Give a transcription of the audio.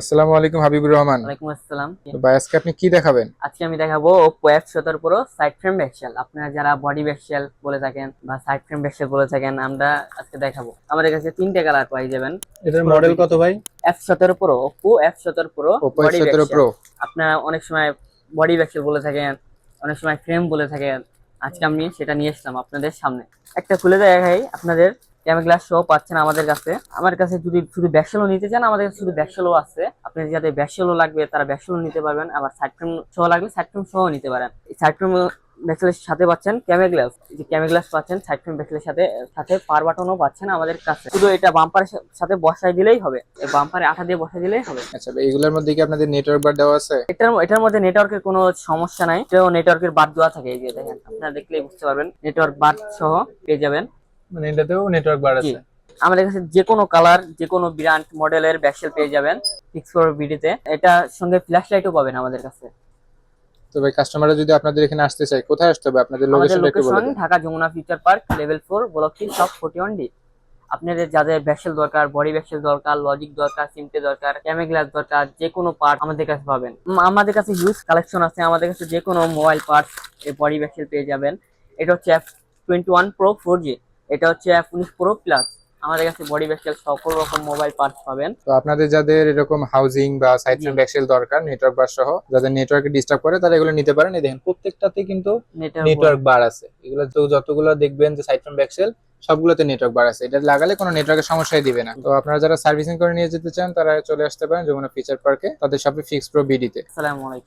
আসসালামু আলাইকুম হাবিবুর রহমান। ওয়ালাইকুম আসসালাম। ভাই আজকে আপনি কি দেখাবেন? আজকে আমি দেখাবো Oppo F17 Pro side frame back shell আপনারা যারা বডি বলে থাকেন বা সাইড ফ্রেম বলে থাকেন আমরা আজকে দেখাবো। আমাদের কাছে তিনটে কালার পাই যাবেন। এটার মডেল কত ভাই? F17 Pro Oppo F17 Pro Oppo body F17 backshell। Pro আপনারা অনেক সময় বডি ব্যাকশেল বলে থাকেন অনেক সময় ফ্রেম বলে থাকেন। আজকে আমি সেটা নিয়ে এসলাম আপনাদের সামনে। একটা খুলে দেখাই আপনাদের। ক্যামেরা গ্লাস সহ পাচ্ছেন আমাদের কাছে। আমার কাছে যদি শুধু ব্যাকশেলও নিতে চান আমাদের কাছে শুধু ব্যাকশেলও আছে। আপনি যাদের ব্যাকশেলও লাগবে তারা ব্যাকশেলও নিতে পারবেন। আবার সাইড ফ্রেম সহ লাগলে সাইড ফ্রেম সহ নিতে পারেন। সাইড ফ্রেম সাথে পাচ্ছেন ক্যামেরা গ্লাস। যে ক্যামেরা গ্লাস পাচ্ছেন সাইড ফ্রেম সাথে সাথে পার বাটনও পাচ্ছেন আমাদের কাছে। শুধু এটা বাম্পারের সাথে বসাই দিলেই হবে। এই বাম্পারে আঠা দিয়ে বসাই দিলেই হবে। আচ্ছা এগুলোর মধ্যে কি আপনাদের নেটওয়ার্ক বার দেওয়া আছে? এটার এটার মধ্যে নেটওয়ার্কের কোনো সমস্যা নাই। এটাও নেটওয়ার্কের বাদ দেওয়া থাকে। এই যে দেখেন আপনারা দেখলেই বুঝতে পারবেন। নেটওয়ার্ক বাদ সহ পেয়ে যাবেন। মানে এটাতেও নেটওয়ার্ক বার আছে। আমাদের কাছে যে কোনো কালার যে কোনো ব্র্যান্ড মডেলের ব্যাকশেল পেয়ে যাবেন ফিক্স ফোর বিডিতে এটার সঙ্গে ফ্ল্যাশ লাইটও পাবেন আমাদের কাছে। তো ভাই কাস্টমাররা যদি আপনাদের এখানে আসতে চায় কোথায় আসতে হবে? আপনাদের লোকেশনটা একটু বলে লোকেশন দিন। Dhaka Jamuna future park level four block three সব ফোর্টি ওয়ান ডি আপনাদের যাদের ব্যাকশেল দরকার বডি ব্যাকশেল দরকার লজিক দরকার সিমটে দরকার ক্যামেরা গ্লাস দরকার যে কোনো পার্ট আমাদের কাছে পাবেন। আমাদের কাছে হিউজ কালেকশন আছে। আমাদের কাছে যে কোনো মোবাইল পার্টস এই বডি ব্যাকশেল পেয়ে যাবেন। এটা হচ্ছে twenty one pro four G এটা হচ্ছে উনিশ প্রো প্লাস আমাদের কাছে বডি ব্যাকশেল সকল রকম মোবাইল পার্টস পাবেন। তো আপনাদের যাদের এরকম হাউজিং বা সাইড ফ্রেম ব্যাকসেল দরকার নেটওয়ার্ক বার সহ যাদের নেটওয়ার্কে ডিস্টার্ব করে তারা এগুলো নিতে পারেন। এই দেখেন প্রত্যেকটাতে কিন্তু নেটওয়ার্ক বার আছে। এগুলো তো যতগুলো দেখবেন যে সাইড ফ্রেম ব্যাকসেল সবগুলোতে নেটওয়ার্ক বার আছে। এটা লাগালে কোনো নেটওয়ার্কের সমস্যাই দিবে না। তো আপনারা যারা সার্ভিসিং করে নিয়ে যেতে চান তারা চলে আসতে পারেন যমুনা ফিচার পার্কে তাদের শপে ফিক্স প্রো বিডিতে আসসালামু আলাইকুম।